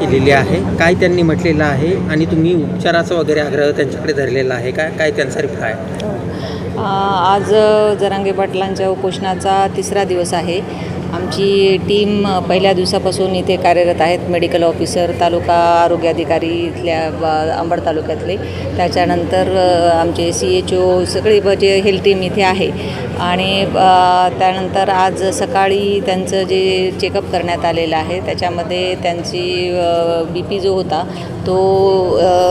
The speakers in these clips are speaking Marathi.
केलेली आहे काय त्यांनी म्हटलेलं आहे आणि तुम्ही उपचाराचा वगैरे आग्रह त्यांच्याकडे धरलेला आहे काय काय त्यांचा रिप्लाय आज जरांगे पाटलांच्या उपोषणाचा तिसरा दिवस आहे. आमची टीम पहिल्या दिवसापासून इथे कार्यरत आहेत. मेडिकल ऑफिसर तालुका आरोग्य अधिकारी इथल्या ब- अंबड तालुक्यातले. त्याच्यानंतर आमचे सी एच ओ सगळी ब- जे हेल्थ टीम इथे आहे. आणि त्यानंतर आज सकाळी त्यांचं जे चेकअप करण्यात आलेलं आहे त्याच्यामध्ये त्यांची बी पी जो होता तो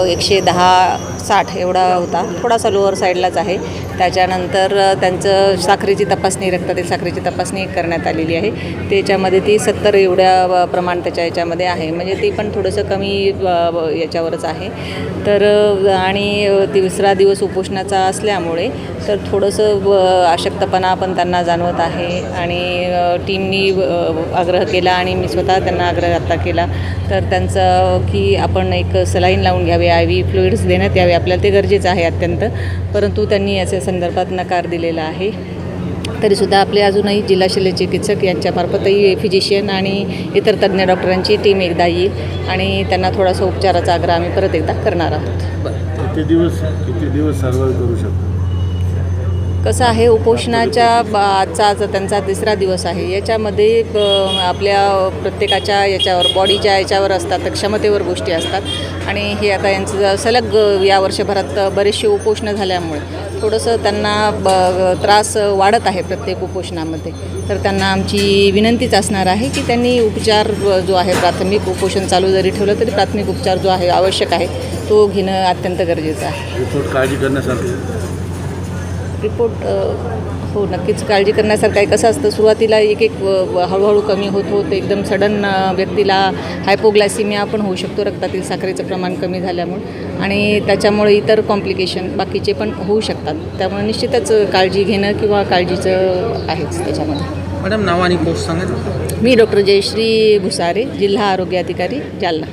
एकशे दहा साठ एवढा होता. थोडासा लोअर साईडलाच आहे. त्याच्यानंतर त्यांचं साखरेची तपासणी रक्तातील साखरेची तपासणी करण्यात आलेली आहे. त्याच्यामध्ये ती सत्तर एवढ्या प्रमाण त्याच्या याच्यामध्ये आहे. म्हणजे ती पण थोडंसं कमी याच्यावरच आहे. तर आणि तिसरा दिवस उपोषणाचा असल्यामुळे तर थोडंसं अशक्तपणा पण त्यांना जाणवत आहे. आणि टीमनी आग्रह केला आणि मी स्वतः त्यांना आग्रह आत्ता केला. तर त्यांचं की आपण एक सलाईन लावून घ्यावी आय व्ही फ्लुइड्स देण्यात यावे आपल्याला ते गरजेचं आहे अत्यंत. परंतु त्यांनी याच्या संदर्भात नकार दिलेला आहे. तरीसुद्धा आपले अजूनही जिल्हा शल्य चिकित्सक यांच्यामार्फतही फिजिशियन आणि इतर तज्ज्ञ डॉक्टरांची टीम एकदा येईल आणि त्यांना थोडासा उपचाराचा आग्रह आम्ही परत एकदा करणार आहोत. किती दिवस किती दिवस सर्वाइव्ह करू शकतो? कसं आहे उपोषणाच्या बा आजचा आज त्यांचा तिसरा दिवस आहे. याच्यामध्ये आपल्या प्रत्येकाच्या याच्यावर बॉडीच्या याच्यावर असतात क्षमतेवर गोष्टी असतात. आणि हे आता यांचं सलग या वर्षभरात बरेचसे उपोषणं झाल्यामुळे थोडंसं त्यांना ब त्रास वाढत आहे प्रत्येक उपोषणामध्ये. तर त्यांना आमची विनंतीच असणार आहे की त्यांनी उपचार जो आहे प्राथमिक उपोषण चालू जरी ठेवलं तरी प्राथमिक उपचार जो आहे आवश्यक आहे तो घेणं अत्यंत गरजेचं आहे. काळजी करण्यासाठी रिपोर्ट हो नक्कीच काळजी करण्यासारखं आहे. कसं असतं सुरुवातीला एक एक हळूहळू कमी होत होत एकदम सडन व्यक्तीला हायपोग्लायसिमिया पण होऊ शकतो रक्तातील साखरेचं प्रमाण कमी झाल्यामुळे. आणि त्याच्यामुळे इतर कॉम्प्लिकेशन बाकीचे पण होऊ शकतात. त्यामुळे निश्चितच काळजी घेणं किंवा काळजीचं आहेच त्याच्यामध्ये. मॅडम नाव आणि पोस्ट सांगा मी डॉक्टर जयश्री भुसारे जिल्हा आरोग्य अधिकारी जालना.